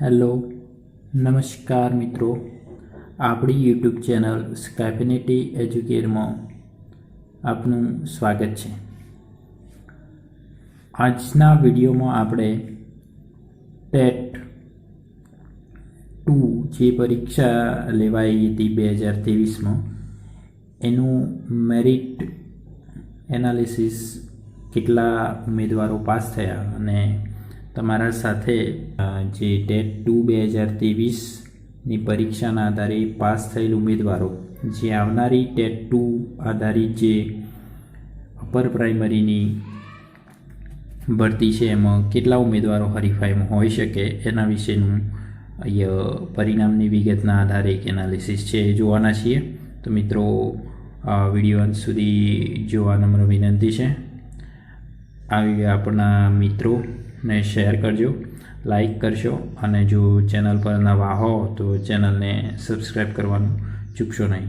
Hello, નમસ્કાર મિત્રો. આપણી યુટ્યુબ ચેનલ સ્કેપિનિટી એજ્યુકેરમાં આપનું સ્વાગત છે. આજના વિડીયોમાં આપણે ટેટ ટુ જે પરીક્ષા લેવાઈ હતી બે હજાર ત્રેવીસમાં, એનું મેરિટ એનાલિસિસ કેટલા ઉમેદવારો પાસ થયા અને તમારા સાથે જે ટેટ ટુ બે હજાર ત્રેવીસની પરીક્ષાના આધારે પાસ થયેલ ઉમેદવારો, જે આવનારી ટેટ ટુ આધારિત જે અપર પ્રાઇમરીની ભરતી છે, એમાં કેટલા ઉમેદવારો હરીફાઈમાં હોઈ શકે, એના વિશેનું અહીંયા પરિણામની વિગતના આધારે એક એનાલિસિસ છે, એ જોવાના છીએ. તો મિત્રો વીડિયો અંત સુધી જોવા નમ્ર વિનંતી છે. આવી આપણા આપણા મિત્રોને શેર કરજો લાઈક કરશો અને જો ચેનલ પર નવા હો તો ચેનલને સબસ્ક્રાઈબ કરવાનું ચૂકશો નહીં.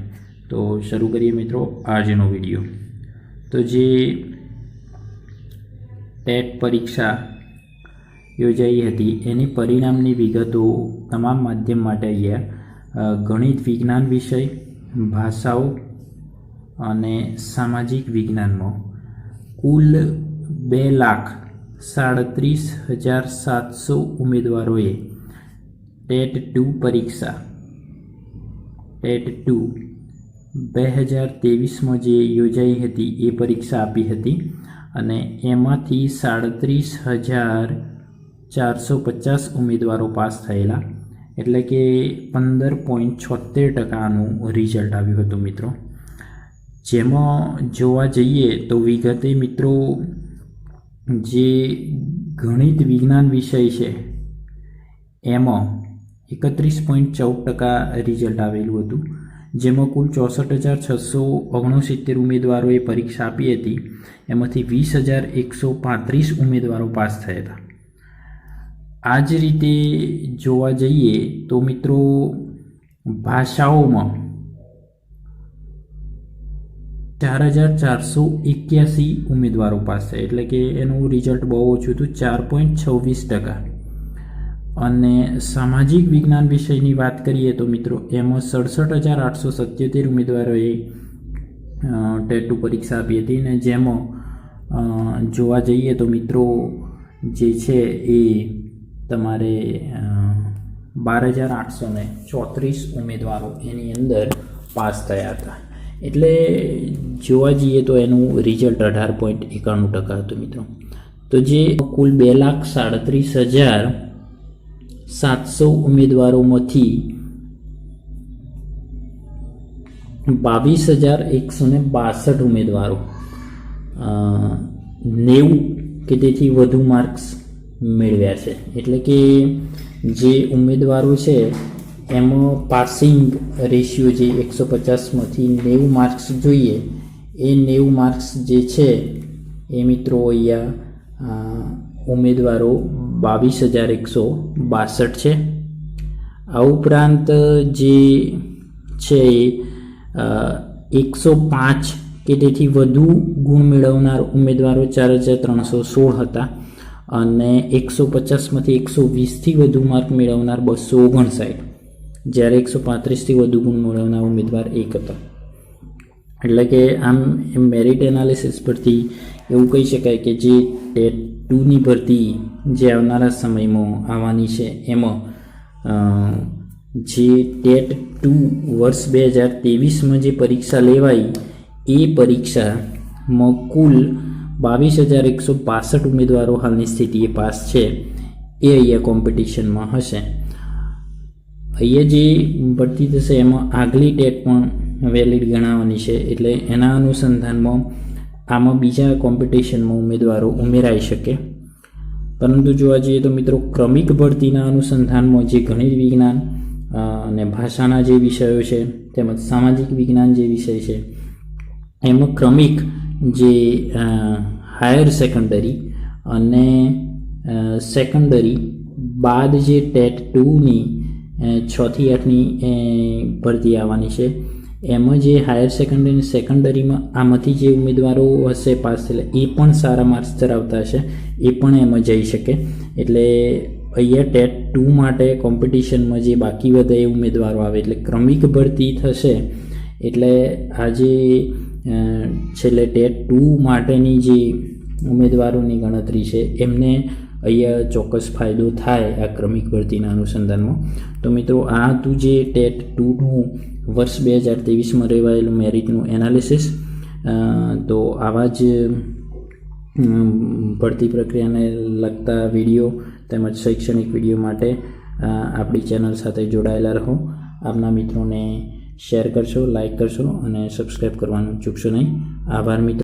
તો શરૂ કરીએ મિત્રો આજનો વીડિયો તો જે ટેટ પરીક્ષા યોજાઈ હતી, એની પરિણામની વિગતો તમામ માધ્યમ માટે અહીંયા ગણિત વિજ્ઞાન વિષય, ભાષાઓ અને સામાજિક વિજ્ઞાનમાં કુલ બે લાખ સાડત્રીસ હજાર સાતસો ઉમેદવારોએ ટેટ ટુ પરીક્ષા. TET two. બે હજાર ત્રેવીસમાં જે યોજાઈ હતી એ પરીક્ષા આપી હતી અને એમાંથી સાડત્રીસ હજાર ચારસો પચાસ ઉમેદવારો પાસ થયેલા. એટલે કે પંદર પોઈન્ટ છોતેર ટકાનું રિઝલ્ટ આવ્યું હતું મિત્રો. જેમાં જોવા જઈએ તો વિગતે મિત્રો જે ગણિત વિજ્ઞાન વિષય છે, એમાં એકત્રીસ પોઈન્ટ ચૌદ ટકા રિઝલ્ટ આવેલું હતું, જેમાં કુલ ચોસઠ હજાર છસો ઓગણસિત્તેર ઉમેદવારોએ પરીક્ષા આપી હતી, એમાંથી વીસ હજાર એકસો પાંત્રીસ ઉમેદવારો પાસ થયા હતા. આ જ રીતે જોવા જઈએ તો મિત્રો, ભાષાઓમાં ચાર હજાર ચારસો એક્યાસી ઉમેદવારો પાસ. એટલે કે એનું રિઝલ્ટ બહુ ઓછું હતું, ચાર પોઈન્ટ છવ્વીસ ટકા. અને સામાજિક વિજ્ઞાન વિષયની વાત કરીએ તો મિત્રો, એમાં સડસઠ હજાર આઠસો સત્યોતેર ઉમેદવારોએ ટેટુ પરીક્ષા આપી હતી. અને જેમાં જોવા જઈએ તો મિત્રો, જે છે એ તમારે બાર હજાર આઠસો ચોત્રીસ ઉમેદવારો એની અંદર પાસ થયા હતા. એટલે જોવા જઈએ તો એનું રિઝલ્ટ અઢાર પોઈન્ટ એકાણું ટકા હતું મિત્રો. તો જે કુલ બે લાખ સાડત્રીસ હજાર સાતસો ઉમેદવારોમાંથી બાવીસ હજાર એકસો ને બાસઠ ઉમેદવારો નેવું કે તેથી વધુ માર્ક્સ મેળવ્યા છે. એટલે કે જે ઉમેદવારો છે એમાં પાસિંગ રેશિયો જે એકસો પચાસમાંથી નેવું માર્ક્સ જોઈએ, એ નેવું માર્ક્સ જે છે, એ મિત્રો અહીંયા ઉમેદવારો બાવીસ હજાર એકસો બાસઠ છે. આ ઉપરાંત જે છે એ એકસો પાંચ કે તેથી વધુ ગુણ મેળવનાર ઉમેદવારો ચાર હજાર ત્રણસો સોળ હતા અને એકસો પચાસમાંથી એકસો વીસથી વધુ માર્ક મેળવનાર બસો ઓગણસાઠ. જ્યારે એકસો પાંત્રીસથી વધુ ગુણ મેળવનાર ઉમેદવાર એક હતા. એટલે કે આમ મેરિટ એનાલિસિસ પરથી એવું કહી શકાય કે જે ટેટ ટુની ભરતી જે આવનારા સમયમાં આવવાની છે, એમાં જે ટેટ ટુ વર્ષ બે હજાર ત્રેવીસમાં જે પરીક્ષા લેવાઈ, એ પરીક્ષામાં કુલ બાવીસ હજાર એકસો પાસઠ ઉમેદવારો હાલની સ્થિતિએ પાસ છે. એ અહીંયા કોમ્પિટિશનમાં હશે. અહીંયા જે ભરતી થશે એમાં આગલી ટેટ પણ વેલિડ ગણાવવાની છે. એટલે એના અનુસંધાનમાં આમાં બીજા કોમ્પિટિશનમાં ઉમેદવારો ઉમેરાઈ શકે. પરંતુ જોવા જઈએ તો મિત્રો ક્રમિક ભરતીના અનુસંધાનમાં જે ગણિત વિજ્ઞાન અને ભાષાના જે વિષયો છે, તેમજ સામાજિક વિજ્ઞાન જે વિષય છે, એમાં ક્રમિક જે હાયર સેકન્ડરી અને સેકન્ડરી બાદ જે ટેટ ટુની છથી આઠની ભરતી આવવાની છે. એમાં જે હાયર સેકન્ડરી સેકન્ડરીમાં આમાંથી જે ઉમેદવારો હશે પાસ થયેલા, એ પણ સારા માર્ક્સ ધરાવતા હશે. એ પણ એમાં જઈ શકે. એટલે અહીંયા ટેટ ટુ માટે કોમ્પિટિશનમાં જે બાકી વધે એ ઉમેદવારો આવે, એટલે ક્રમિક ભરતી થશે. એટલે આજે છેલ્લે ટેટ ટુ માટેની જે ઉમેદવારોની ગણતરી છે, એમને અહીંયા ચોક્કસ ફાયદો થાય આ ક્રમિક ભરતીના અનુસંધાનમાં. તો મિત્રો, આ હતું જે ટેટ ટુનું વર્ષ બે હજાર ત્રેવીસમાં રહેવાયેલું મેરિટનું એનાલિસિસ. તો આવા જ ભરતી પ્રક્રિયાને લગતા વીડિયો તેમજ શૈક્ષણિક વીડિયો માટે આપણી ચેનલ સાથે જોડાયેલા રહો. આપના મિત્રોને શેર કરશો લાઇક કરશો અને સબસ્ક્રાઈબ કરવાનું ચૂકશો નહીં. આભાર મિત્રો.